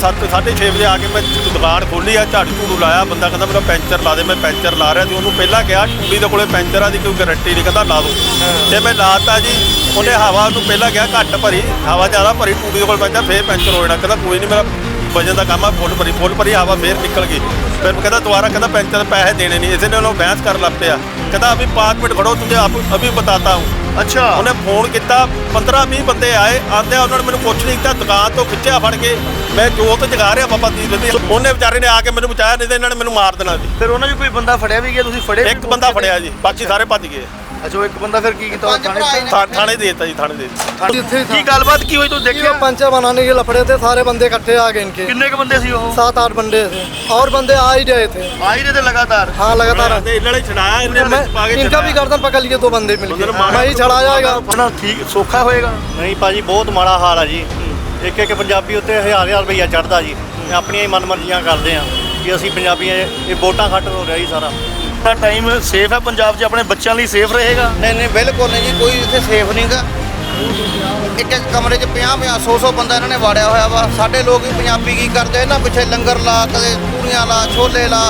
7 6:30 ਵਜੇ ਆ ਕੇ ਮੈਂ ਦੁਕਾਨ ਖੋਲੀ ਆ, ਝਾੜੂ ਝੂੜੂ ਲਾਇਆ, ਬੰਦਾ ਕਹਿੰਦਾ ਮੇਰਾ ਪੈਂਚਰ ਲਾ ਦੇ, ਮੈਂ ਪੈਂਚਰ ਲਾ ਰਿਹਾ ਸੀ। ਉਹਨੂੰ ਪਹਿਲਾਂ ਕਿਹਾ ਟੂੜੀ ਦੇ ਕੋਲੇ ਪੈਂਚਰਾਂ ਦੀ ਕੋਈ ਗਾਰੰਟੀ ਨਹੀਂ, ਕਹਿੰਦਾ ਲਾ ਦੋ। ਤੇ ਮੈਂ ਲਾਤਾ ਜੀ। ਉਹਨੇ ਹਵਾ ਉਹਨੂੰ ਪਹਿਲਾਂ ਕਿਹਾ, ਘੱਟ ਭਰੀ, ਹਵਾ ਜ਼ਿਆਦਾ ਭਰੀ ਟੂੜੀ ਦੇ ਕੋਲ ਪੈਂਚਰ ਫੇਰ ਪੈਂਚਰ ਹੋ ਜਾਣਾ। ਕਹਿੰਦਾ, ਕੋਈ ਨਹੀਂ, ਮੇਰਾ ਵਜਨ ਦਾ ਕੰਮ ਆ, ਫੁੱਲ ਭਰੀ ਫੁੱਲ ਭਰੀ ਹਵਾ ਫੇਰ ਨਿਕਲ ਗਈ। ਫਿਰ ਮੈਂ ਕਹਿੰਦਾ, ਦੁਬਾਰਾ ਕਹਿੰਦਾ ਪੈਂਚਰ ਪੈਸੇ ਦੇਣੇ ਨਹੀਂ, ਇਸੇ ਨੇ ਉਹਨੂੰ ਬਹਿਸ ਕਰਨ ਲੱਗ ਪਿਆ। ਕਹਿੰਦਾ, ਅਭੀ 5 ਮਿੰਟ ਖੜੋ, ਤੁਝੇ ਆਪ, ਅਭੀ ਬਤਾਤਾ ਹੂੰ। ਅੱਛਾ। ਉਹਨੇ ਫੋਨ ਕੀਤਾ 15 20 ਬੰਦੇ ਆਏ ਆਂਦੇ ਉਹਨਾਂ ਨੇ ਮੈਨੂੰ ਕੁਛ ਨਹੀਂ ਕੀਤਾ ਦੁਕਾਨ ਤੋਂ ਖਿੱਚਿਆ ਫੜ ਕੇ। ਮੈਂ ਜੋਤ ਜਗਾ ਰਿਹਾ ਬਾਬਾ ਦੀਪ ਦੀ ਉਹਨੇ ਵਿਚਾਰੇ ਨੇ ਆ ਕੇ ਮੈਨੂੰ ਬਚਾਇਆ ਨਹੀਂ ਤੇ ਇਹਨਾਂ ਨੇ ਮੈਨੂੰ ਮਾਰ ਦੇਣਾ ਸੀ ਫਿਰ ਉਹਨਾਂ 'ਚ ਕੋਈ ਬੰਦਾ ਫੜਿਆ ਵੀ ਗਿਆ ਤੁਸੀਂ ਫੜੇ ਇੱਕ ਬੰਦਾ ਫੜਿਆ ਜੀ ਬਾਕੀ ਸਾਰੇ ਭੱਜ ਗਏ। ਅੱਛਾ ਉਹ ਇੱਕ ਬੰਦਾ ਫਿਰ ਕੀ ਕੀਤਾ ਉਹ ਥਾਣੇ ਥਾ- ਥਾਣੇ ਦੇ ਦਿੱਤਾ ਜੀ ਥਾਣੇ ਦੇ ਦਿੱਤਾ। ਥਾਣੇ- ਇੱਥੇ ਹੀ ਕੀ ਥਾ। ਗੱਲਬਾਤ ਕੀ ਹੋਈ ਤੂੰ ये ਦੇਖਿਆ पंचा बनाने के लफड़े थे सारे बंदे इकट्ठे आ गए इनके ਕਿੰਨੇ ਕ ਬੰਦੇ ਸੀ ਉਹ सात आठ बंदे थे और बंदे आ ही रहे थे ਆ ਹੀ ਰਹੇ ਤੇ ਲਗਾਤਾਰ हाँ लगातार ਤੇ ਇਹਨਾਂ ਨੇ ਛਡਾਇਆ ਇਹਨੇ मैं ਵਿੱਚ ਪਾ ਕੇ इनका भी ਛਡਾਇਆ। गर्दन पकड़ लिए दो बंदे मिलके बंदे मारा- मैं ही छड़ा जाएगा ਉਹਨਾਂ ਠੀਕ ਸੌਖਾ ਹੋਏਗਾ ਨਹੀਂ ਭਾਜੀ ਬਹੁਤ ਮਾੜਾ ਹਾਲ ਆ ਜੀ ਇੱਕ ਇੱਕ ਪੰਜਾਬੀ ਉੱਤੇ ਹਜ਼ਾਰ ਹਜ਼ਾਰ ਰੁਪਈਆ ਚੜਦਾ ਜੀ ਤੇ ਆਪਣੀਆਂ ਹੀ ਮਨਮਰਜ਼ੀਆਂ ਕਰਦੇ ਆ ਕਿ ਅਸੀਂ ਪੰਜਾਬੀ ਇਹ ਇਹ ਵੋਟਾਂ ਖੱਟ ਹੋ ਰਿਹਾ ਜੀ ਸਾਰਾ ਤਾਂ ਟਾਈਮ ਸੇਫ ਹੈ ਪੰਜਾਬ 'ਚ? ਆਪਣੇ ਬੱਚਿਆਂ ਲਈ ਸੇਫ ਰਹੇਗਾ? ਨਹੀਂ ਨਹੀਂ ਬਿਲਕੁਲ ਨਹੀਂ ਜੀ ਕੋਈ ਇੱਥੇ ਸੇਫ ਨਹੀਂਗਾ ਇੱਕ ਇੱਕ ਕਮਰੇ 'ਚ 50 50 100 100 ਬੰਦਾ ਇਹਨਾਂ ਨੇ ਵਾੜਿਆ ਹੋਇਆ ਵਾ। ਸਾਡੇ ਲੋਕ ਵੀ ਪੰਜਾਬੀ ਕੀ ਕਰਦੇ ਇਹਨਾਂ ਪਿੱਛੇ ਲੰਗਰ ਲਾ ਕਦੇ ਪੂਰੀਆਂ ਲਾ ਛੋਲੇ ਲਾ।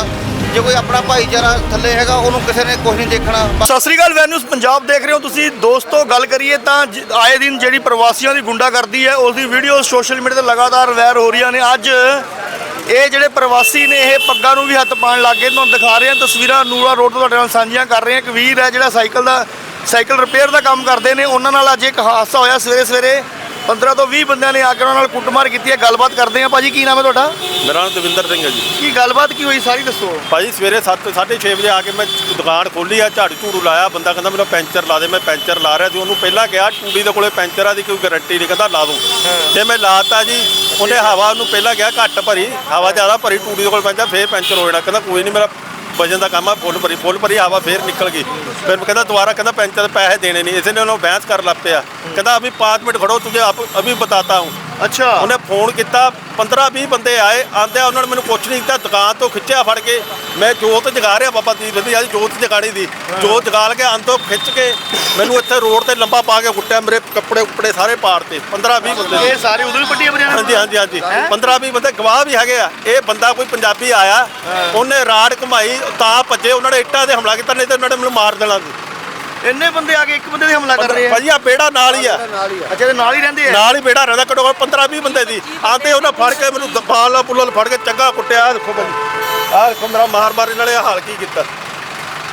ਜੇ ਕੋਈ ਆਪਣਾ ਭਾਈਚਾਰਾ ਥੱਲੇ ਹੈਗਾ ਉਹਨੂੰ ਕਿਸੇ ਨੇ ਕੁਝ ਨਹੀਂ ਦੇਖਣਾ। ਸਤਿ ਸ੍ਰੀ ਅਕਾਲ ਵੈਨਿਊਜ਼ ਪੰਜਾਬ ਦੇਖ ਰਹੇ ਹੋ ਤੁਸੀਂ। ਦੋਸਤੋ ਗੱਲ ਕਰੀਏ ਤਾਂ ਆਏ ਦਿਨ ਜਿਹੜੀ ਪ੍ਰਵਾਸੀਆਂ ਦੀ ਗੁੰਡਾਗਰਦੀ ਹੈ ਉਸ ਦੀ ਵੀਡੀਓ ਸੋਸ਼ਲ ਮੀਡੀਆ ਤੇ ਲਗਾਤਾਰ ਵਾਇਰ ਹੋ ਰਹੀਆਂ ਨੇ। ਅੱਜ ਇਹ ਜਿਹੜੇ ਪ੍ਰਵਾਸੀ ਨੇ, ਇਹ ਪੱਗਾਂ ਨੂੰ ਵੀ ਹੱਥ ਪਾਉਣ ਲੱਗ ਗਏ। ਤੁਹਾਨੂੰ ਦਿਖਾ ਰਹੇ ਹਾਂ ਤਸਵੀਰਾਂ। ਨੂਰਾ ਰੋਡ ਤੋਂ ਤੁਹਾਡੇ ਨਾਲ ਸਾਂਝੀਆਂ ਕਰ ਰਹੇ ਹਾਂ। ਇੱਕ ਵੀਰ ਹੈ ਜਿਹੜਾ ਸਾਈਕਲ ਦਾ, ਸਾਈਕਲ ਰਿਪੇਅਰ ਦਾ ਕੰਮ ਕਰਦੇ ਨੇ। ਉਹਨਾਂ ਨਾਲ ਅੱਜ ਇੱਕ ਹਾਦਸਾ ਹੋਇਆ। ਸਵੇਰੇ ਸਵੇਰੇ 15 ਤੋਂ 20 ਬੰਦਿਆਂ ਨੇ ਆ ਕੇ ਉਹਨਾਂ ਨਾਲ ਕੁੱਟਮਾਰ ਕੀਤੀ ਹੈ। ਗੱਲਬਾਤ ਕਰਦੇ ਹਾਂ। ਭਾਜੀ ਕੀ ਨਾਮ ਹੈ ਤੁਹਾਡਾ? ਮੇਰਾ ਨਾਮ ਦਵਿੰਦਰ ਸਿੰਘ ਹੈ ਜੀ। ਕੀ ਗੱਲਬਾਤ ਕੀ ਹੋਈ? ਸਾਰੀ ਦੱਸੋ। ਭਾਜੀ ਸਵੇਰੇ 7 6:30 ਵਜੇ ਆ ਕੇ ਮੈਂ ਦੁਕਾਨ ਖੋਲੀ ਆ ਝਾੜੂ ਝੂੜੂ ਲਾਇਆ। ਬੰਦਾ ਕਹਿੰਦਾ ਮੇਰਾ ਪੈਂਚਰ ਲਾ ਦੇ। ਮੈਂ ਪੈਂਚਰ ਲਾ ਰਿਹਾ ਸੀ। ਉਹਨੂੰ ਪਹਿਲਾਂ ਕਿਹਾ ਟੂੜੀ ਦੇ ਕੋਲੇ ਪੈਂਚਰਾਂ ਦੀ ਕੋਈ ਗਾਰੰਟੀ ਨਹੀਂ। ਕਹਿੰਦਾ ਲਾ ਦੋ। ਤੇ ਮੈਂ ਲਾਤਾ ਜੀ। ਉਹਨੇ ਹਵਾ ਉਹਨੂੰ ਪਹਿਲਾਂ ਕਿਹਾ ਘੱਟ ਭਰੀ। ਹਵਾ ਜ਼ਿਆਦਾ ਭਰੀ ਟੂੜੀ ਦੇ ਕੋਲ ਪੈਂਚਰ ਫੇਰ ਪੈਂਚਰ ਹੋ ਜਾਣਾ। ਕਹਿੰਦਾ ਕੋਈ ਨਹੀਂ ਮੇਰਾ ਵਜਨ ਦਾ ਕੰਮ ਆ, ਫੁੱਲ ਭਰੀ ਫੁੱਲ ਭਰੀ ਹਵਾ ਫੇਰ ਨਿਕਲ ਗਈ। ਫਿਰ ਕਹਿੰਦਾ ਦੁਬਾਰਾ ਕਹਿੰਦਾ ਪੈਂਚਰ ਪੈਸੇ ਦੇਣੇ ਨਹੀਂ। ਇਸੇ ਨੇ ਉਹਨੂੰ ਬਹਿਸ ਕਰ ਲੱਗ ਪਿਆ। ਕਹਿੰਦਾ, ਅਭੀ 5 ਮਿੰਟ ਖੜੋ, ਤੁਝੇ ਆਪ, ਅਭੀ ਬਤਾਤਾ ਹੂੰ। ਅੱਛਾ। ਉਹਨੇ ਫੋਨ ਕੀਤਾ 15 20 ਬੰਦੇ ਆਏ ਆਂਦੇ ਉਹਨਾਂ ਨੇ ਮੈਨੂੰ ਕੁਛ ਨਹੀਂ ਕੀਤਾ ਦੁਕਾਨ ਤੋਂ ਖਿੱਚਿਆ ਫੜ ਕੇ। ਮੈਂ ਜੋਤ ਜਗਾ ਰਿਹਾ ਬਾਬਾ ਦੀਪ ਦੀ ਅੱਜ ਜੋਤ ਜਗਾਣੀ ਦੀ। ਜੋਤ ਜਗਾਲ ਕੇ ਅੰਤੋਂ ਖਿੱਚ ਕੇ ਮੈਨੂੰ ਇੱਥੇ ਰੋਡ ਤੇ ਲੰਬਾ ਪਾ ਕੇ ਕੁੱਟਿਆ ਮੇਰੇ ਕੱਪੜੇ ਕੁੱਪੜੇ ਸਾਰੇ ਪਾੜਤੇ 15 20 ਬੰਦੇ। ਇਹ ਸਾਰੇ ਉਦੋਂ ਵੀ ਪੱਟੀਆਂ ਬਜਾਣੇ ਹਾਂਜੀ ਹਾਂਜੀ ਹਾਂਜੀ। 15 20 ਬੰਦੇ ਗਵਾਹ ਵੀ ਹੈਗੇ ਆ। ਇਹ ਬੰਦਾ ਕੋਈ ਪੰਜਾਬੀ ਆਇਆ ਉਹਨੇ ਰਾੜ ਘੁਮਾਈ ਤਾਂ ਭੱਜੇ ਉਹਨਾਂ ਨੇ ਇੱਟਾਂ ਦੇ ਹਮਲਾ ਕੀਤਾ ਨਹੀਂ ਤੇ ਉਹਨਾਂ ਨੇ ਮੈਨੂੰ ਮਾਰ ਦੇਣਾ ਸੀ। ਇੰਨੇ ਬੰਦੇ ਆ ਕੇ ਇੱਕ ਬੰਦੇ ਤੇ ਹਮਲਾ ਕਰ ਰਹੇ ਆ। ਭਾਜੀ ਆ। ਬੇੜਾ ਨਾਲ ਹੀ ਆ। ਅੱਛਾ ਤੇ ਨਾਲ ਹੀ ਰਹਿੰਦੇ ਆ? ਨਾਲ ਹੀ ਬੇੜਾ ਰਹਿੰਦਾ ਘੱਟੋ ਘੱਟ 15 20 ਬੰਦੇ ਦੀ। ਆਂਦੇ ਉਹਨੇ ਫੜ ਕੇ ਮੈਨੂੰ ਦਫਾਲ ਪੁੱਲਲ ਫੜ ਕੇ ਚੰਗਾ ਕੁੱਟਿਆ। ਆਹ ਦੇਖੋ ਭਾਜੀ ਆਹ ਦੇਖੋ ਮੇਰਾ ਮਾਰ ਮਾਰ ਇਹਨਾਂ ਨੇ ਹਾਲ ਕੀ ਕੀਤਾ।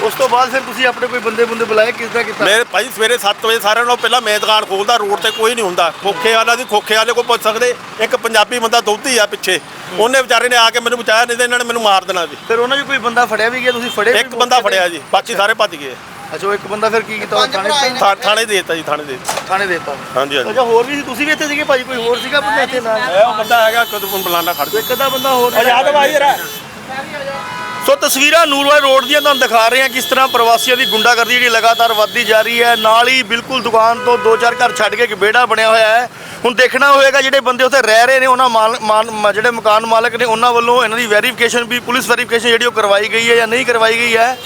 ਉਸ ਤੋਂ ਬਾਅਦ ਫਿਰ ਤੁਸੀਂ ਆਪਣੇ ਕੋਈ ਬੰਦੇ ਬੰਦੇ ਬੁਲਾਏ ਕਿਸ ਦਾ ਕੀਤਾ? ਮੇਰੇ ਭਾਈ ਸਵੇਰੇ 7 ਵਜੇ ਸਾਰਿਆਂ ਨਾਲੋਂ ਪਹਿਲਾਂ ਮੈਂ ਦੁਕਾਨ ਖੋਲਦਾ ਰੋਡ ਤੇ ਕੋਈ ਨਹੀਂ ਹੁੰਦਾ। ਖੋਖੇ ਵਾਲਾ ਦੀ ਖੋਖੇ ਵਾਲੇ ਕੋਲ ਪੁੱਛ ਸਕਦੇ ਇੱਕ ਪੰਜਾਬੀ ਬੰਦਾ ਦੋਧੀ ਆ ਪਿੱਛੇ। ਉਹਨੇ ਵਿਚਾਰੇ ਨੇ ਆ ਕੇ ਮੈਨੂੰ ਬਚਾਇਆ ਨਹੀਂ ਤੇ ਇਹਨਾਂ ਨੇ ਮੈਨੂੰ ਮਾਰ ਦੇਣਾ ਸੀ ਫਿਰ ਉਹਨਾਂ 'ਚ ਕੋਈ ਬੰਦਾ ਫੜਿਆ ਵੀ ਗਿਆ ਤੁਸੀਂ ਫੜੇ ਇੱਕ ਬੰਦਾ ਫੜਿਆ ਜੀ ਬਾਕੀ ਸਾਰੇ ਭੱਜ ਗਏ। ਅੱਛਾ ਉਹ ਇੱਕ ਬੰਦਾ ਫਿਰ ਕੀ ਕੀਤਾ? ਉਹ ਥਾਣੇ ਥਾ- ਥਾਣੇ ਦੇ ਦਿੱਤਾ ਜੀ ਥਾਣੇ ਦੇ ਦਿੱਤਾ। ਥਾਣੇ ਦੇ ਦਿੱਤਾ। ਹਾਂਜੀ ਹਾਂਜੀ। ਅੱਛਾ ਹੋਰ ਵੀ ਸੀ, ਤੁਸੀਂ ਵੀ ਇੱਥੇ ਸੀਗੇ ਭਾਜੀ? ਕੋਈ ਹੋਰ ਸੀਗਾ ਬੰਦਾ ਇੱਥੇ ਨਾਲ? ਇਹ ਉਹ ਬੰਦਾ ਹੈਗਾ ਕਦੋਂ ਬੁਲਾਣਾ ਖੜ ਜਾ ਇੱਕ ਅੱਧਾ ਬੰਦਾ ਹੋਰ ਯਾਦ ਭਾਈ ਯਾਰ ਸੋ ਤਸਵੀਰਾਂ ਨੂਰਵਾਈ ਰੋਡ ਦੀਆਂ ਤੁਹਾਨੂੰ ਦਿਖਾ ਰਹੇ ਹਾਂ ਕਿਸ ਤਰ੍ਹਾਂ ਪ੍ਰਵਾਸੀਆਂ ਦੀ ਗੁੰਡਾਗਰਦੀ ਜਿਹੜੀ ਲਗਾਤਾਰ ਵੱਧਦੀ ਜਾ ਰਹੀ ਹੈ। ਨਾਲ ਹੀ ਬਿਲਕੁਲ ਦੁਕਾਨ ਤੋਂ ਦੋ ਚਾਰ ਘਰ ਛੱਡ ਕੇ ਇੱਕ ਵਿਹੜਾ ਬਣਿਆ ਹੋਇਆ ਹੈ। ਹੁਣ ਦੇਖਣਾ ਹੋਏਗਾ ਜਿਹੜੇ ਬੰਦੇ ਉੱਥੇ ਰਹਿ ਰਹੇ ਨੇ ਉਹਨਾਂ ਮਾਲ- ਮਾਲ- ਮ- ਜਿਹੜੇ ਮਕਾਨ ਮਾਲਕ ਨੇ ਉਹਨਾਂ ਵੱਲੋਂ ਇਹਨਾਂ ਦੀ ਵੈਰੀਫਿਕੇਸ਼ਨ ਵੀ ਪੁਲਿਸ ਵੈਰੀਫਿਕੇਸ਼ਨ ਜਿਹੜੀ ਉਹ ਕਰਵਾਈ ਗਈ ਹੈ ਜਾਂ ਨਹੀਂ ਕਰਵਾਈ ਗਈ ਹੈ।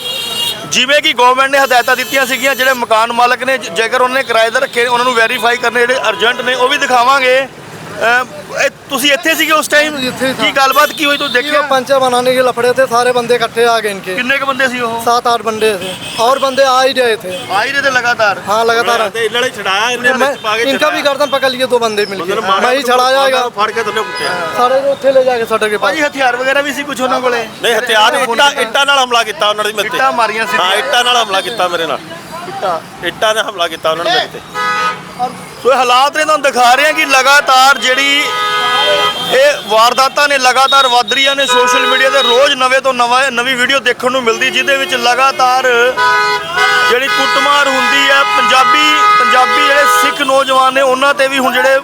ਜਿਵੇਂ ਕਿ ਗਵਰਨਮੈਂਟ ਨੇ ਹਦਾਇਤਾਂ ਦਿੱਤੀਆਂ ਸੀਗੀਆਂ, ਜਿਹੜੇ ਮਕਾਨ ਮਾਲਕ ਨੇ ਜੇਕਰ ਉਹਨੇ ਕਿਰਾਏ ਦਾ ਰੱਖੇ ਉਹਨਾਂ ਨੂੰ ਵੈਰੀਫਾਈ ਕਰਨੇ ਜਿਹੜੇ ਅਰਜੈਂਟ ਨੇ, ਉਹ ਵੀ ਦਿਖਾਵਾਂਗੇ। ਅਮ, ਇਹ ਤੁਸੀਂ ਇੱਥੇ ਸੀਗੇ ਉਸ ਟਾਈਮ ਇੱਥੇ ਹੀ ਥਾ। ਕੀ ਗੱਲਬਾਤ ਕੀ ਹੋਈ ਤੂੰ ये ਦੇਖਿਆ पंचा बनाने के लफड़े थे सारे बंदे इकट्ठे आ गए इनके ਕਿੰਨੇ ਕ ਬੰਦੇ ਸੀ ਉਹ सात आठ बंदे थे और बंदे आ ही रहे थे ਆ ਹੀ ਰਹੇ ਤੇ ਲਗਾਤਾਰ हाँ लगातार ਤੇ ਇਹਨਾਂ ਨੇ ਛਡਾਇਆ ਇਹਨੇ मैं ਵਿੱਚ ਪਾ ਕੇ इनका भी गर्दन पकड़ लिए दो बंदे मिलके मैं ही छड़ा जाएगा ਫੜ ਕੇ ਥੱਲੇ ਕੁੱਟਿਆ सारे को उत्थे ले जाके सटर के पास ਭਾਜੀ ਹਥਿਆਰ ਵਗੈਰਾ ਵੀ ਸੀ ਕੁਝ ਉਹਨਾਂ ਕੋਲੇ ਨਹੀਂ ਹਥਿਆਰ ਇੱਟਾਂ ਇੱਟਾਂ ਨਾਲ ਹਮਲਾ ਕੀਤਾ ਉਹਨਾਂ ਨੇ ਮੇਰੇ ਤੇ ਇੱਟਾਂ ਮਾਰੀਆਂ ਸੀ ਹਾਂ ਇੱਟਾਂ ਨਾਲ ਹਮਲਾ ਕੀਤਾ ਮੇਰੇ ਨਾਲ ਇੱਟਾਂ ਇੱਟਾਂ ਨੇ ਹਮਲਾ ਕੀਤਾ ਉਹਨਾਂ ਨੇ ਮੇਰੇ ਤੇ ਸੋ ਇਹ ਹਾਲਾਤ ਨੇ ਤੁਹਾਨੂੰ ਦਿਖਾ ਰਹੇ ਹਾਂ ਕਿ ਲਗਾਤਾਰ ਜਿਹੜੀ ਇਹ ਵਾਰਦਾਤਾਂ ਨੇ, ਲਗਾਤਾਰ ਵੱਧ ਰਹੀਆਂ ਨੇ ਸੋਸ਼ਲ ਮੀਡੀਆ ਤੇ। ਰੋਜ਼ ਨਵੇਂ ਤੋਂ ਨਵਾਂ ਨਵੀਂ ਵੀਡੀਓ ਦੇਖਣ ਨੂੰ ਮਿਲਦੀ, ਜਿਹਦੇ ਵਿੱਚ ਲਗਾਤਾਰ ਜਿਹੜੀ ਕੁੱਟਮਾਰ ਹੁੰਦੀ ਹੈ, ਪੰਜਾਬੀ ਪੰਜਾਬੀ ਜਿਹੜੇ ਸਿੱਖ ਨੌਜਵਾਨ ਨੇ, ਉਹਨਾਂ ਤੇ ਵੀ ਹੁਣ ਜਿਹੜੇ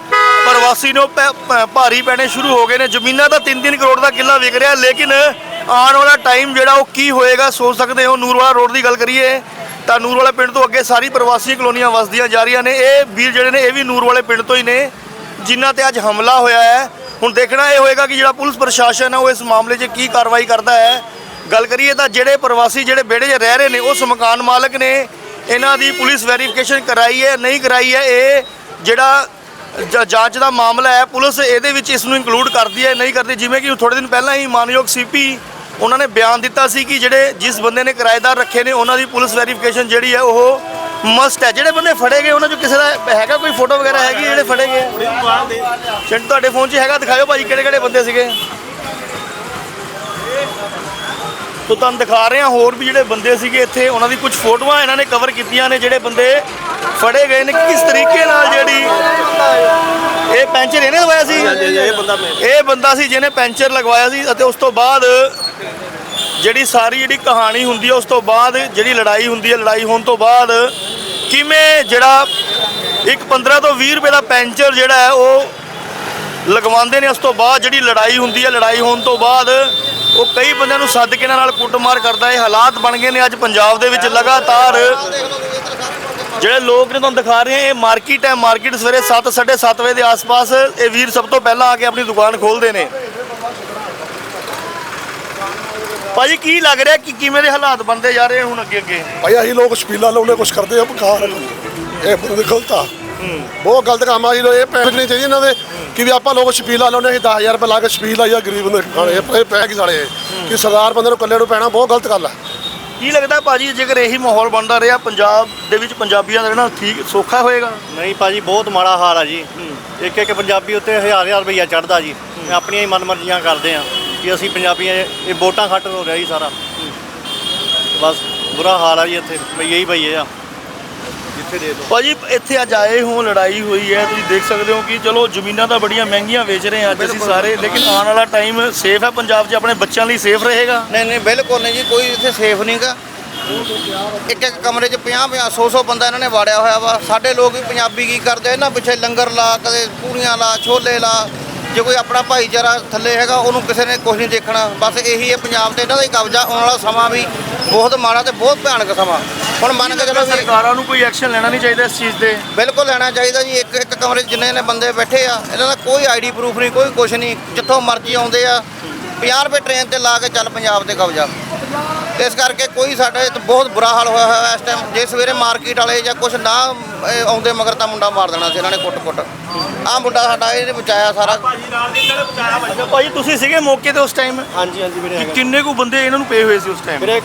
ਪ੍ਰਵਾਸੀ ਨੇ, ਉਹ ਭੈ- ਭਾਰੀ ਪੈਣੇ ਸ਼ੁਰੂ ਹੋ ਗਏ ਨੇ। ਜ਼ਮੀਨਾਂ ਦਾ 3-3 ਕਰੋੜ ਦਾ ਕਿੱਲਾ ਵਿਕ ਰਿਹਾ, ਲੇਕਿਨ ਆਉਣ ਵਾਲਾ ਟਾਈਮ ਜਿਹੜਾ ਉਹ ਕੀ ਹੋਏਗਾ, ਸੋਚ ਸਕਦੇ ਹੋ? ਨੂਰਵਾਲਾ ਰੋਡ ਦੀ ਗੱਲ ਕਰੀਏ। ਤਾਂ ਨੂਰ ਵਾਲੇ ਪਿੰਡ ਤੋਂ ਅੱਗੇ ਸਾਰੀ ਪ੍ਰਵਾਸੀ ਕਲੋਨੀਆਂ ਵਸਦੀਆਂ ਜਾ ਰਹੀਆਂ ਨੇ। ਇਹ ਵੀਰ ਜਿਹੜੇ ਨੇ, ਇਹ ਵੀ ਨੂਰ ਵਾਲੇ ਪਿੰਡ ਤੋਂ ਹੀ ਨੇ, ਜਿਨ੍ਹਾਂ ਤੇ ਅੱਜ ਹਮਲਾ ਹੋਇਆ ਹੈ। ਹੁਣ ਦੇਖਣਾ ਇਹ ਹੋਏਗਾ ਕਿ ਜਿਹੜਾ ਪੁਲਿਸ ਪ੍ਰਸ਼ਾਸਨ ਹੈ, ਉਹ ਇਸ ਮਾਮਲੇ 'ਚ ਕੀ ਕਾਰਵਾਈ ਕਰਦਾ ਹੈ। ਗੱਲ ਕਰੀਏ ਤਾਂ ਜਿਹੜੇ ਪ੍ਰਵਾਸੀ, ਜਿਹੜੇ ਬੇੜੇ 'ਚ ਰਹਿ ਰਹੇ ਨੇ, ਉਸ ਮਕਾਨ ਮਾਲਕ ਨੇ ਇਹਨਾਂ ਦੀ ਪੁਲਿਸ ਵੈਰੀਫਿਕੇਸ਼ਨ ਕਰਾਈ ਹੈ, ਨਹੀਂ ਕਰਾਈ ਹੈ, ਇਹ ਜਿਹੜਾ ਜਾਂਚ ਦਾ ਮਾਮਲਾ ਹੈ, ਪੁਲਿਸ ਇਹਦੇ ਵਿੱਚ ਇਸ ਨੂੰ ਇਨਕਲੂਡ ਕਰਦੀ ਹੈ, ਨਹੀਂ ਕਰਦੀ। ਜਿਵੇਂ ਕਿ ਥੋੜੇ ਦਿਨ ਪਹਿਲਾਂ ਹੀ ਮਾਨਯੋਗ ਸੀਪੀ ਉਹਨਾਂ ਨੇ ਬਿਆਨ ਦਿੱਤਾ ਸੀ ਕਿ ਜਿਹੜੇ ਜਿਸ ਬੰਦੇ ਨੇ ਕਿਰਾਏਦਾਰ ਰੱਖੇ ਨੇ ਉਹਨਾਂ ਦੀ ਪੁਲਿਸ ਵੈਰੀਫਿਕੇਸ਼ਨ ਜਿਹੜੀ ਹੈ ਉਹ ਮਸਟ ਹੈ। ਜਿਹੜੇ ਬੰਦੇ ਫੜੇ ਗਏ ਉਹਨਾਂ ਚੋਂ ਕਿਸੇ ਦਾ ਹੈਗਾ ਕੋਈ ਫੋਟੋ ਵਗੈਰਾ ਹੈਗੀ ਜਿਹੜੇ ਫੜੇ ਗਏ? ਚੰਟ ਤੁਹਾਡੇ ਫੋਨ 'ਚ ਹੈਗਾ? ਦਿਖਾਇਓ ਭਾਈ ਕਿਹੜੇ ਕਿਹੜੇ ਬੰਦੇ ਸੀਗੇ? ਤੋ ਤੁਹਾਨੂੰ ਦਿਖਾ ਰਹੇ ਹਾਂ ਹੋਰ ਵੀ ਜਿਹੜੇ ਬੰਦੇ ਸੀਗੇ ਇੱਥੇ ਉਹਨਾਂ ਦੀ ਕੁਝ ਫੋਟੋਆਂ ਇਹਨਾਂ ਨੇ ਕਵਰ ਕੀਤੀਆਂ ਨੇ ਜਿਹੜੇ ਬੰਦੇ ਫੜੇ ਗਏ ਨੇ। ਕਿਸ ਤਰੀਕੇ ਨਾਲ ਜਿਹੜੀ ਇਹ ਪੈਂਚਰ ਇਹਨੇ ਲਵਾਇਆ ਸੀ? ਇਹ ਬੰਦਾ ਸੀ ਜਿਹਨੇ ਪੈਂਚਰ ਲਗਵਾਇਆ ਸੀ ਅਤੇ ਉਸ ਤੋਂ ਬਾਅਦ ਜਿਹੜੀ ਸਾਰੀ ਜਿਹੜੀ ਕਹਾਣੀ ਹੁੰਦੀ ਹੈ ਉਸ ਤੋਂ ਬਾਅਦ ਜਿਹੜੀ ਲੜਾਈ ਹੁੰਦੀ ਹੈ ਲੜਾਈ ਹੋਣ ਤੋਂ ਬਾਅਦ ਕਿਵੇਂ ਜਿਹੜਾ ਇੱਕ 15 ਤੋਂ 20 ਰੁਪਏ ਦਾ ਪੈਂਚਰ ਜਿਹੜਾ ਹੈ, ਉਹ ਲਗਵਾਉਂਦੇ ਨੇ, ਉਸ ਤੋਂ ਬਾਅਦ ਜਿਹੜੀ ਲੜਾਈ ਹੁੰਦੀ ਹੈ ਲੜਾਈ ਹੋਣ ਤੋਂ ਬਾਅਦ ਉਹ ਕਈ ਬੰਦਿਆਂ ਨੂੰ ਸੱਦ ਕੇ ਇਹਨਾਂ ਨਾਲ ਕੁੱਟਮਾਰ ਕਰਦਾ ਇਹ ਹਾਲਾਤ ਬਣ ਗਏ ਨੇ ਅੱਜ ਪੰਜਾਬ ਦੇ ਵਿੱਚ ਲਗਾਤਾਰ। ਜਿਹੜੇ ਲੋਕ ਨੇ ਤੁਹਾਨੂੰ ਦਿਖਾ ਰਹੇ ਇਹ ਮਾਰਕੀਟ ਹੈ, ਮਾਰਕੀਟ ਸਵੇਰੇ 7 7:30 ਵਜੇ ਦੇ ਆਸ-ਪਾਸ ਇਹ ਵੀਰ ਸਭ ਤੋਂ ਪਹਿਲਾਂ ਆ ਕੇ ਆਪਣੀ ਦੁਕਾਨ ਖੋਲਦੇ ਨੇ। ਭਾਜੀ ਕੀ ਲੱਗ ਰਿਹਾ? ਕਿ ਕਿਵੇਂ ਦੇ ਹਾਲਾਤ ਬਣਦੇ ਜਾ ਰਹੇ ਹੁਣ ਅੱਗੇ ਅੱਗੇ? ਭਾਈ ਅਸੀਂ ਲੋਕ ਸ਼ਪੀਲਾ ਲਾਉਣੇ ਕੁਛ ਕਰਦੇ ਆ ਬਕਾਰ ਇਹ ਬਹੁਤ ਗਲਤ ਆ। ਬਹੁਤ ਗਲਤ ਕੰਮ ਆ ਜੀ ਇਹ ਪੈਸੇ ਨਹੀਂ ਚਾਹੀਦੇ ਇਹਨਾਂ ਦੇ ਕਿ ਵੀ ਆਪਾਂ ਲੋਕ ਸ਼ਪੀਲਾ ਲਾਉਣੇ ਅਸੀਂ 10000 ਰੁਪਏ ਲਾ ਕੇ ਸ਼ਪੀਲ ਲਾਈਆ ਗਰੀਬ ਬੰਦੇ ਖਾਣੇ ਇਹ ਪੈ ਕੀ ਸਾਲੇ। ਇਹ? ਕਿ ਸਰਦਾਰ ਬੰਦੇ ਨੂੰ ਇਕੱਲੇ ਨੂੰ ਪੈਣਾ ਬਹੁਤ ਗਲਤ ਗੱਲ ਆ। ਕੀ ਲੱਗਦਾ ਭਾਜੀ ਜੇਕਰ ਇਹੀ ਮਾਹੌਲ ਬਣਦਾ ਰਿਹਾ ਪੰਜਾਬ ਦੇ ਵਿੱਚ ਪੰਜਾਬੀਆਂ ਦਾ ਰਹਿਣਾ ਠੀਕ ਸੌਖਾ ਹੋਏਗਾ? ਨਹੀਂ ਭਾਜੀ ਬਹੁਤ ਮਾੜਾ ਹਾਲ ਆ ਜੀ। ਇੱਕ ਇੱਕ ਪੰਜਾਬੀ ਉੱਤੇ ਹਜ਼ਾਰ ਹਜ਼ਾਰ ਰੁਪਈਆ ਚੜਦਾ ਜੀ। ਆਪਣੀਆਂ ਹੀ ਮਨਮਰਜ਼ੀਆਂ ਕਰਦੇ ਆ। ਕਿ ਅਸੀਂ ਪੰਜਾਬੀ ਇਹ ਵੋਟਾਂ ਖੱਟ ਹੋ ਰਿਹਾ ਜੀ ਸਾਰਾ। ਬਸ ਬੁਰਾ ਹਾਲ ਆ ਜੀ ਇੱਥੇ। ਬਈ ਇਹੀ ਭਈਏ ਆ। ਜਿੱਥੇ ਦੇ ਦੋ। ਭਾਜੀ ਇੱਥੇ ਅੱਜ ਆਏ ਹੋ ਲੜਾਈ ਹੋਈ ਹੈ। ਤੁਸੀਂ ਦੇਖ ਸਕਦੇ ਹੋ ਕਿ ਚਲੋ ਜ਼ਮੀਨਾਂ ਤਾਂ ਬੜੀਆਂ ਮਹਿੰਗੀਆਂ ਵੇਚ ਰਹੇ ਹਾਂ ਅੱਜ ਅਸੀਂ ਸਾਰੇ ਲੇਕਿਨ ਆਉਣ ਵਾਲਾ ਟਾਈਮ ਸੇਫ ਹੈ ਪੰਜਾਬ 'ਚ ਆਪਣੇ ਬੱਚਿਆਂ ਲਈ ਸੇਫ ਰਹੇਗਾ। ਨਹੀਂ ਨਹੀਂ ਬਿਲਕੁਲ ਨਹੀਂ ਜੀ ਕੋਈ ਇੱਥੇ ਸੇਫ ਨਹੀਂਗਾ ਇੱਕ ਇੱਕ ਕਮਰੇ 'ਚ 50 50 100 100 ਬੰਦਾ ਇਹਨਾਂ ਨੇ ਵਾੜਿਆ ਹੋਇਆ ਵਾ। ਸਾਡੇ ਲੋਕ ਵੀ ਪੰਜਾਬੀ ਕੀ ਕਰਦੇ ਆ? ਇਹਨਾਂ ਪਿੱਛੇ ਲੰਗਰ ਲਾ ਕਦੇ ਪੂਰੀਆਂ ਲਾ ਛੋਲੇ ਲਾ। ਜੇ ਕੋਈ ਆਪਣਾ ਭਾਈਚਾਰਾ ਥੱਲੇ ਹੈਗਾ ਉਹਨੂੰ ਕਿਸੇ ਨੇ ਕੁਝ ਨਹੀਂ ਦੇਖਣਾ। ਬਸ ਇਹੀ ਹੈ ਪੰਜਾਬ ਤੇ ਇਹਨਾਂ ਦਾ ਹੀ ਕਬਜ਼ਾ ਆਉਣ ਵਾਲਾ ਸਮਾਂ ਵੀ ਬਹੁਤ ਮਾੜਾ ਤੇ ਬਹੁਤ ਭਿਆਨਕ ਸਮਾਂ। ਹੁਣ ਮੰਨ ਕੇ ਚਲੋ ਵੀ ਸਰਕਾਰਾਂ ਨੂੰ ਕੋਈ ਐਕਸ਼ਨ ਲੈਣਾ ਨਹੀਂ ਚਾਹੀਦਾ ਇਸ ਚੀਜ਼ ਤੇ। ਬਿਲਕੁਲ ਲੈਣਾ ਚਾਹੀਦਾ ਜੀ। ਇੱਕ ਇੱਕ ਕਮਰੇ 'ਚ ਜਿੰਨੇ ਨੇ ਬੰਦੇ ਬੈਠੇ ਆ ਇਹਨਾਂ ਦਾ ਕੋਈ ਆਈਡੀ ਪ੍ਰੂਫ ਨਹੀਂ ਕੋਈ ਕੁਝ ਨਹੀਂ। ਜਿੱਥੋਂ ਮਰਜ਼ੀ ਆਉਂਦੇ ਆ। 50 ਰੁਪਏ ਟ੍ਰੇਨ ਤੇ ਲਾ ਕੇ ਚੱਲ ਪੰਜਾਬ ਤੇ ਕਬਜ਼ਾ। ਇਸ ਕਰਕੇ ਕੋਈ ਸਾਡੇ ਇੱਥੇ ਬਹੁਤ ਬੁਰਾ ਹਾਲ ਹੋਇਆ ਹੋਇਆ ਇਸ ਟਾਈਮ ਜੇ ਸਵੇਰੇ ਮਾਰਕੀਟ ਵਾਲੇ ਜਾਂ ਕੁਝ ਨਾ ਇਹ ਆਉਂਦੇ ਮਗਰ ਤਾਂ ਮੁੰਡਾ ਮਾਰ ਦੇਣਾ ਸੀ ਇਹਨਾਂ ਨੇ ਕੁੱਟ-ਕੁੱਟ। ਆਹ ਮੁੰਡਾ ਸਾਡਾ ਇਹਨੇ ਬਚਾਇਆ ਸਾਰਾ। ਭਾਜੀ ਤੁਸੀਂ ਸੀਗੇ ਮੌਕੇ ਤੇ ਉਸ ਟਾਈਮ ਹਾਂਜੀ ਹਾਂਜੀ ਵੀਰੇ ਹੈਗਾ। ਕਿੰਨੇ ਕੁ ਬੰਦੇ ਇਹਨਾਂ ਨੂੰ ਪਏ ਹੋਏ ਸੀ ਉਸ ਟਾਈਮ ਵੀਰੇ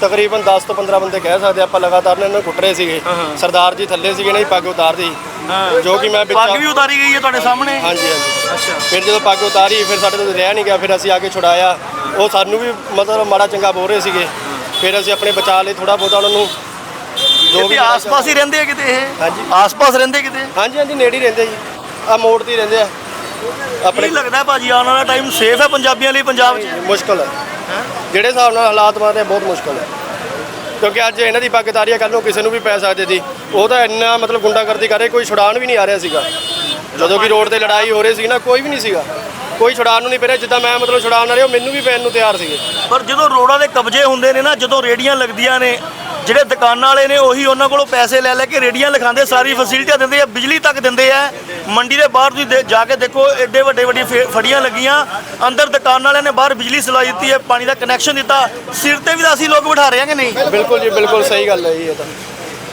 ਤਕਰੀਬਨ 10 ਤੋਂ 15 ਬੰਦੇ ਕਹਿ ਸਕਦੇ ਆਪਾਂ ਲਗਾਤਾਰ ਇਹਨਾਂ ਨੂੰ ਕੁੱਟ ਰਹੇ ਸੀਗੇ। ਸਰਦਾਰ ਜੀ ਥੱਲੇ ਸੀਗੇ ਨਹੀਂ ਪੱਗ ਉਤਾਰਦੀ। ਜੋ ਕਿ ਮੈਂ ਵਿੱਚ ਪੱਗ ਵੀ ਉਤਾਰੀ ਗਈ ਹੈ ਤੁਹਾਡੇ ਸਾਹਮਣੇ? ਹਾਂਜੀ ਹਾਂਜੀ। ਅੱਛਾ। ਫਿਰ ਜਦੋਂ ਪੱਗ ਉਤਾਰੀ ਫਿਰ ਸਾਡੇ ਤੋਂ ਰਿਹਾ ਨਹੀਂ ਗਿਆ ਫਿਰ ਅਸੀਂ ਆ ਕੇ ਛੁਡਾਇਆ। ਉਹ ਸਾਨੂੰ ਵੀ ਮਤਲਬ ਮਾੜਾ ਚੰਗਾ ਬੋਲ ਰਹੇ ਸੀਗੇ। ਫਿਰ ਅਸੀਂ ਆਪਣੇ ਬਚਾਅ ਲਈ ਥੋੜਾ ਬਹੁਤਾ ਉਹਨਾਂ ਨੂੰ ਜੋ ਕਿਤੇ ਆਸ-ਪਾਸ ਹੀ ਰਹਿੰਦੇ ਆ ਕਿਤੇ ਇਹ? ਹਾਂਜੀ। ਆਸ-ਪਾਸ ਰਹਿੰਦੇ ਕਿਤੇ? ਹਾਂਜੀ ਹਾਂਜੀ ਨੇੜੇ ਹੀ ਰਹਿੰਦੇ ਜੀ। ਆ ਮੋੜ ਤੇ ਹੀ ਰਹਿੰਦੇ ਆ। ਆਪਣੇ ਕੀ ਲੱਗਦਾ ਭਾਜੀ ਆਉਣ ਵਾਲਾ ਟਾਈਮ ਸੇਫ ਹੈ ਪੰਜਾਬੀਆਂ ਲਈ ਪੰਜਾਬ 'ਚ? ਮੁਸ਼ਕਲ ਹੈ? ਜਿਹੜੇ ਹਿਸਾਬ ਨਾਲ ਹਾਲਾਤ ਬਣ ਰਹੇ ਬਹੁਤ ਮੁਸ਼ਕਲ ਹੈ ਕਿਉਂਕਿ ਅੱਜ ਇਹਨਾਂ ਦੀ ਤਾਰੀ ਹੈ ਕੱਲ ਨੂੰ ਕਿਸੇ ਨੂੰ ਵੀ ਪੈ ਸਕਦੇ ਸੀ। ਉਹ ਤਾਂ ਇੰਨਾ ਮਤਲਬ ਗੁੰਡਾਗਰਦੀ ਕਰ ਰਹੇ ਕੋਈ ਛੁਡਾਣ ਵੀ ਨਹੀਂ ਆ ਰਿਹਾ ਸੀਗਾ। ਜਦੋਂ ਵੀ ਰੋਡ ਤੇ ਲੜਾਈ ਹੋ ਰਹੀ ਸੀ ਨਾ ਕੋਈ ਵੀ ਨਹੀਂ ਸੀਗਾ। ਕੋਈ ਛੁਡਾਣ ਨੂੰ ਨਹੀਂ ਪੈ ਰਿਹਾ ਜਿੱਦਾਂ ਮੈਂ ਮਤਲਬ ਆ ਰਿਹਾ ਉਹ ਮੈਨੂੰ ਵੀ ਪੈਣ ਨੂੰ ਤਿਆਰ ਸੀਗੇ। ਪਰ ਜਦੋਂ ਰੋਡਾਂ ਦੇ ਕਬਜ਼ੇ ਹੁੰਦੇ ਨੇ ਨਾ ਜਦੋਂ ਰੇੜੀਆਂ ਲੱਗਦੀਆਂ ਨੇ ਜਿਹੜੇ ਦੁਕਾਨਾਂ ਵਾਲੇ ਨੇ ਉਹੀ ਉਹਨਾਂ ਕੋਲੋਂ ਪੈਸੇ ਲੈ ਲੈ ਕੇ ਰੇੜੀਆਂ ਲਿਖਾਉਂਦੇ ਸਾਰੀ ਫੈਸਿਲਿਟੀਆਂ ਦਿੰਦੇ ਆ ਬਿਜਲੀ ਤੱਕ ਦਿੰਦੇ ਆ। ਮੰਡੀ ਦੇ ਬਾਹਰ ਤੁਸੀਂ ਜਾ ਕੇ ਦੇਖੋ ਐਡੇ ਵੱਡੇ ਵੱਡੀ ਫੜੀਆਂ ਲੱਗੀਆਂ। ਅੰਦਰ ਦੁਕਾਨ ਵਾਲਿਆਂ ਨੇ ਬਾਹਰ ਬਿਜਲੀ ਸਲਾਈ ਦਿੱਤੀ ਹੈ ਪਾਣੀ ਦਾ ਕਨੈਕਸ਼ਨ ਦਿੱਤਾ। ਸਿਰ ਤੇ ਵੀ ਅਸੀਂ ਲੋਕ ਬਿਠਾ ਰਹੇ ਹਾਂ ਕਿ ਨਹੀਂ। ਬਿਲਕੁਲ ਜੀ ਬਿਲਕੁਲ ਸਹੀ ਗੱਲ ਹੈ ਜੀ ਇਹ ਤਾਂ।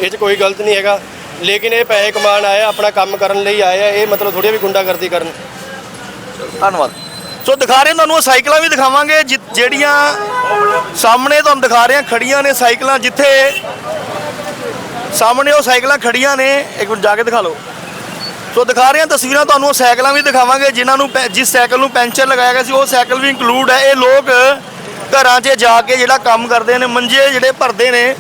ਇਹ 'ਚ ਕੋਈ ਗਲਤ ਨਹੀਂ ਹੈਗਾ। ਲੇਕਿਨ ਇਹ ਪੈਸੇ ਕਮਾਉਣ ਆਏ ਆਪਣਾ ਕੰਮ ਕਰਨ ਲਈ ਆਏ ਆ ਇਹ ਮਤਲਬ ਥੋੜੀ ਵੀ ਗੁੰਡਾਗਰਦੀ ਕਰਨ। ਧੰਨਵਾਦ। ਸੋ ਦਿਖਾ ਰਹੇ ਤੁਹਾਨੂੰ, ਉਹ ਸਾਈਕਲਾਂ ਵੀ ਦਿਖਾਵਾਂਗੇ, ਜਿ- ਜਿਹੜੀਆਂ ਸਾਹਮਣੇ ਤੁਹਾਨੂੰ ਦਿਖਾ ਰਹੇ ਹਾਂ, ਖੜੀਆਂ ਨੇ ਸਾਈਕਲਾਂ, ਜਿੱਥੇ ਸਾਹਮਣੇ ਉਹ ਸਾਈਕਲਾਂ ਖੜੀਆਂ ਨੇ, ਇੱਕ ਮਿੰਟ ਜਾ ਕੇ ਦਿਖਾ ਲਓ। ਸੋ ਦਿਖਾ ਰਹੇ ਹਾਂ ਤਸਵੀਰਾਂ ਤੁਹਾਨੂੰ, ਉਹ ਸਾਈਕਲਾਂ ਵੀ ਦਿਖਾਵਾਂਗੇ, ਜਿਨ੍ਹਾਂ ਨੂੰ ਪੈ- ਜਿਸ ਸਾਈਕਲ ਨੂੰ ਪੈਂਚਰ ਲਗਾਇਆ ਗਿਆ ਸੀ, ਉਹ ਸਾਈਕਲ ਵੀ ਇੰਕਲੂਡ ਹੈ। ਇਹ ਲੋਕ ਘਰਾਂ 'ਚ ਜਾ ਕੇ ਜਿਹੜਾ ਕੰਮ ਕਰਦੇ ਨੇ, ਮੰਜੇ ਜਿਹੜੇ ਭਰਦੇ ਨੇ,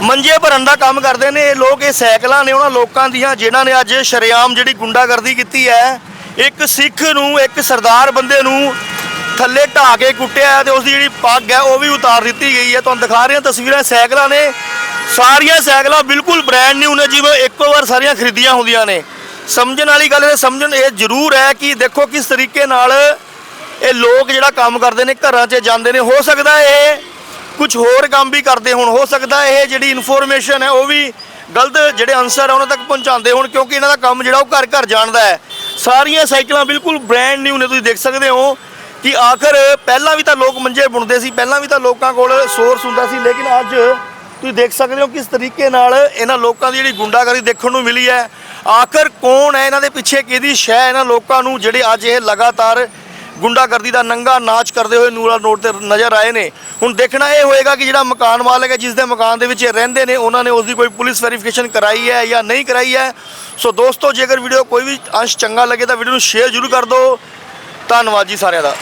ਮੰਜੇ ਭਰਨ ਦਾ ਕੰਮ ਕਰਦੇ ਨੇ, ਇਹ ਲੋਕ ਇਹ ਸਾਈਕਲਾਂ ਨੇ ਉਹਨਾਂ ਲੋਕਾਂ ਦੀਆਂ, ਜਿਨ੍ਹਾਂ ਨੇ ਅੱਜ ਸ਼ਰੇਆਮ ਜਿਹੜੀ ਗੁੰਡਾਗਰਦੀ ਕੀਤੀ ਹੈ ਇੱਕ ਸਿੱਖ ਨੂੰ, ਇੱਕ ਸਰਦਾਰ ਬੰਦੇ ਨੂੰ ਥੱਲੇ ਢਾ ਕੇ ਕੁੱਟਿਆ ਤੇ ਉਸ ਦੀ ਜਿਹੜੀ ਪੱਗ ਹੈ ਉਹ ਵੀ ਉਤਾਰ ਦਿੱਤੀ ਗਈ ਹੈ। ਤੁਹਾਨੂੰ ਦਿਖਾ ਰਹੇ ਹਾਂ ਤਸਵੀਰਾਂ, ਸਾਈਕਲਾਂ ਨੇ। ਸਾਰੀਆਂ ਸਾਈਕਲਾਂ ਬਿਲਕੁਲ ਬ੍ਰਾਂਡ ਨਿਊ ਨੇ, ਜਿਵੇਂ ਇੱਕੋ ਵਾਰ ਸਾਰੀਆਂ ਖਰੀਦੀਆਂ ਹੁੰਦੀਆਂ ਨੇ। ਸਮਝਣ ਵਾਲੀ ਗੱਲ ਇਹ, ਸਮਝਣ ਇਹ ਜ਼ਰੂਰ ਹੈ ਕਿ ਦੇਖੋ ਕਿਸ ਤਰੀਕੇ ਨਾਲ ਇਹ ਲੋਕ ਜਿਹੜਾ ਕੰਮ ਕਰਦੇ ਨੇ, ਘਰਾਂ 'ਚ ਜਾਂਦੇ ਨੇ। ਹੋ ਸਕਦਾ ਇਹ ਕੁਝ ਹੋਰ ਕੰਮ ਵੀ ਕਰਦੇ ਹੋਣ। ਹੋ ਸਕਦਾ ਇਹ ਜਿਹੜੀ ਇਨਫੋਰਮੇਸ਼ਨ ਹੈ, ਉਹ ਵੀ ਗਲਤ ਜਿਹੜੇ ਆਨਸਰ ਆ, ਉਹਨਾਂ ਤੱਕ ਪਹੁੰਚਾਉਂਦੇ ਹੋਣ, ਕਿਉਂਕਿ ਇਹਨਾਂ ਦਾ ਕੰਮ ਜਿਹੜਾ ਉਹ ਘਰ ਘਰ ਜਾਣਦਾ ਹੈ। ਸਾਰੀਆਂ ਸਾਈਕਲਾਂ ਬਿਲਕੁਲ ਬ੍ਰਾਂਡ ਨਿਊ ਨੇ, ਤੁਸੀਂ ਦੇਖ ਸਕਦੇ ਹੋ ਕਿ ਆਖਰ ਪਹਿਲਾਂ ਵੀ ਤਾਂ ਲੋਕ ਮੰਜੇ ਬੁਣਦੇ ਸੀ, ਪਹਿਲਾਂ ਵੀ ਤਾਂ ਲੋਕਾਂ ਕੋਲ ਸੋਰਸ ਹੁੰਦਾ ਸੀ, ਲੇਕਿਨ ਅੱਜ ਤੁਸੀਂ ਦੇਖ ਸਕਦੇ ਹੋ ਕਿਸ ਤਰੀਕੇ ਨਾਲ ਇਹਨਾਂ ਲੋਕਾਂ ਦੀ ਜਿਹੜੀ ਗੁੰਡਾਗਰੀ ਦੇਖਣ ਨੂੰ ਮਿਲੀ ਹੈ। ਆਖਰ ਕੌਣ ਹੈ ਇਹਨਾਂ ਦੇ ਪਿੱਛੇ, ਕਿਹਦੀ ਸ਼ੈ ਇਹਨਾਂ ਲੋਕਾਂ ਨੂੰ ਜਿਹੜੇ ਅੱਜ ਇਹ ਲਗਾਤਾਰ ਗੁੰਡਾਗਰਦੀ ਦਾ ਨੰਗਾ ਨਾਚ ਕਰਦੇ ਹੋਏ ਨੂਰਾ ਰੋਡ ਤੇ ਨਜ਼ਰ ਆਏ ਨੇ। ਹੁਣ ਦੇਖਣਾ ਇਹ ਹੋਏਗਾ ਕਿ ਜਿਹੜਾ ਮਕਾਨ ਮਾਲਕ ਹੈ ਜਿਸ ਦੇ ਮਕਾਨ ਦੇ ਵਿੱਚ ਇਹ ਰਹਿੰਦੇ ਨੇ, ਉਹਨਾਂ ਨੇ ਉਸ ਦੀ ਕੋਈ ਪੁਲਿਸ ਵੈਰੀਫਿਕੇਸ਼ਨ ਕਰਾਈ ਹੈ ਜਾਂ ਨਹੀਂ ਕਰਾਈ ਹੈ। ਸੋ ਦੋਸਤੋ, ਜੇਕਰ ਵੀਡੀਓ ਕੋਈ ਵੀ ਅੰਸ਼ ਚੰਗਾ ਲੱਗੇ ਤਾਂ ਵੀਡੀਓ ਨੂੰ ਸ਼ੇਅਰ ਜ਼ਰੂਰ ਕਰ ਦਿਓ। ਧੰਨਵਾਦ ਜੀ ਸਾਰਿਆਂ ਦਾ।